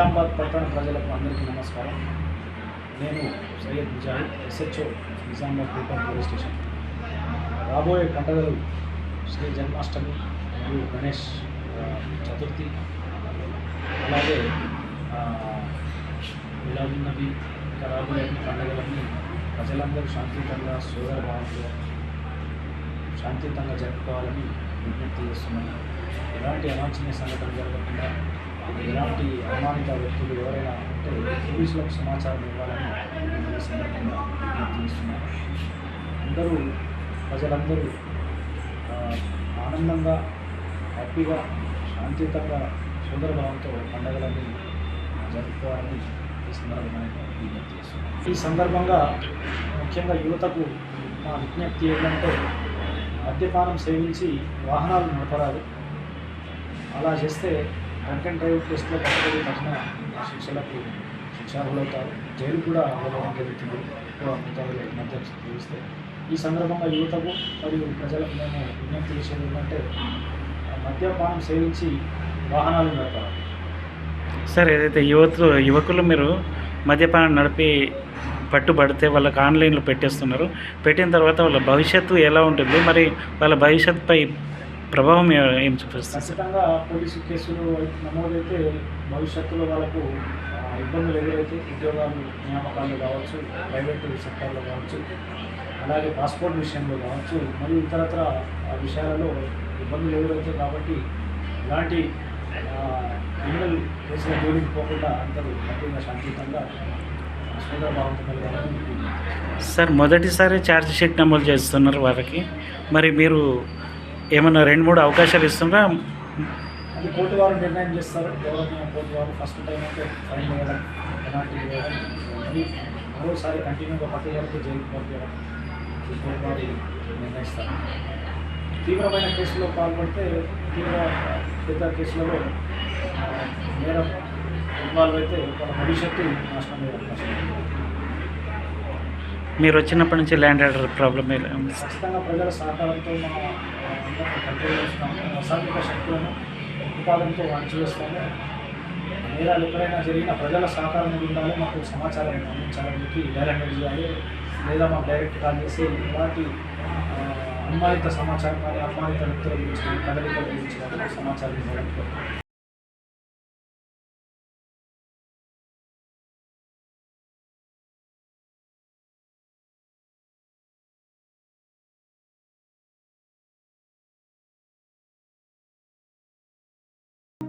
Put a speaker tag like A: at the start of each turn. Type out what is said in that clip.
A: నిజామాబాద్ పట్టణ ప్రజలకు అందరికీ నమస్కారం. నేను సయ్యద్ ముజాహిద్ ఎస్హెచ్ఓ నిజామాబాద్ రూపం పోలీస్ స్టేషన్. రాబోయే పండుగలు శ్రీ జన్మాష్టమి మరియు గణేష్ చతుర్థి. అలాగే మిలాదున్ నబీ ఇంకా రాబోయే పండుగలన్నీ ప్రజలందరూ శాంతియుతంగా సోదర భావంతో శాంతియుతంగా జరుపుకోవాలని విజ్ఞప్తి చేస్తున్నాను. ఎలాంటి అవాంఛనీయ సంఘటన జరగకుండా ఎలాంటి అనుమానిత వ్యక్తులు ఎవరైనా ఉంటే పోలీసులకు సమాచారం ఇవ్వాలని అందరూ ప్రజలందరూ ఆనందంగా హ్యాపీగా శాంతియుతంగా సుందరభావంతో పండుగలని జరుపుకోవాలని ఈ సందర్భంగా విజ్ఞప్తి చేస్తున్నాను. ఈ సందర్భంగా ముఖ్యంగా యువతకు మా విజ్ఞప్తి ఏంటంటే మద్యపానం సేవించి వాహనాలు నడపరాదు. అలా చేస్తే డ్రంక్ అండ్ డ్రైవ్ కేసులో పట్టుబడి కఠిన శిక్షలకు శిక్షార్హులవుతారు. జైలు కూడా వెళ్ళడం జరుగుతుంది. ఎక్కువ మొత్తంలో మద్యం సేవిస్తే ఈ సందర్భంగా యువతకు మరియు ప్రజలకు మేము విజ్ఞప్తి చేసేది ఏంటంటే మద్యపానం సేవించి వాహనాలు నడపాలి.
B: సార్ ఏదైతే యువతులు యువకులు మీరు మద్యపానం నడిపి పట్టుబడితే వాళ్ళకి ఆన్లైన్లో పెట్టేస్తున్నారు. పెట్టిన తర్వాత వాళ్ళ భవిష్యత్తు ఎలా ఉంటుంది? మరి వాళ్ళ భవిష్యత్తుపై ప్రభావం ఏ- చూపిస్తుంది?
A: ఖచ్చితంగా పోలీసు కేసులు నమోదైతే భవిష్యత్తులో వాళ్ళకు ఇబ్బందులు ఎదురైతే ఉద్యోగాలు నియామకాలు కావచ్చు ప్రైవేట్ సెక్టార్లో కావచ్చు అలాగే పాస్పోర్ట్ విషయంలో కావచ్చు మరియు ఇతరత్ర విషయాలలో ఇబ్బందులు ఎదురవుతాయి కాబట్టి ఇలాంటి క్రిమినల్ కేసుల జోలికి పోకుండా అందరూ హ్యాపీగా శాంతియుతంగా
B: సార్ మొదటిసారి ఛార్జ్ షీట్ నమోదు చేస్తున్నారు వారికి. మరి మీరు ఏమన్నా రెండు మూడు అవకాశాలు ఇస్తున్నారా?
A: అది కోర్టు వారు నిర్ణయం చేస్తారు. గౌరవనీయ కోర్టు వారు ఫస్ట్ టైం అయితే ఫైన్ వేయడం పెనాల్టీ వేయడం మరోసారి కంటిన్యూగా పట్టుదలతో జైలుకి పంపించడం ఈ కోర్టు వారు నిర్ణయిస్తారు. తీవ్రమైన కేసులో పాల్పడితే తీవ్ర పెద్ద కేసులలో నేరం ఇన్వాల్వ్ అయితే వాళ్ళ భవిష్యత్తు నాశనం అయ్యే అవకాశం
B: మీరు వచ్చినప్పటి నుంచి ల్యాండ్ ఆర్డర్ ప్రాబ్లమ్ ఎలా ఉంది
A: ఖచ్చితంగా ప్రజల సహకారంతో మా ఆ, అందరినీ శక్తులను ఉపాధంతో అణచివేస్తాము నేరాలు ఎక్కడైనా జరిగిన ప్రజల సహకారం ఉండాలి మాకు సమాచారం అందించాలని చెప్పి డైరెక్ట్ చేయాలి. లేదా మాకు డైరెక్ట్ కాల్ చేసి ఇలాంటి ఆ, అనుమానిత సమాచారం కానీ అనుమానిత వ్యక్తుల గురించి కదలికల గురించి సమాచారం ఇవ్వాలని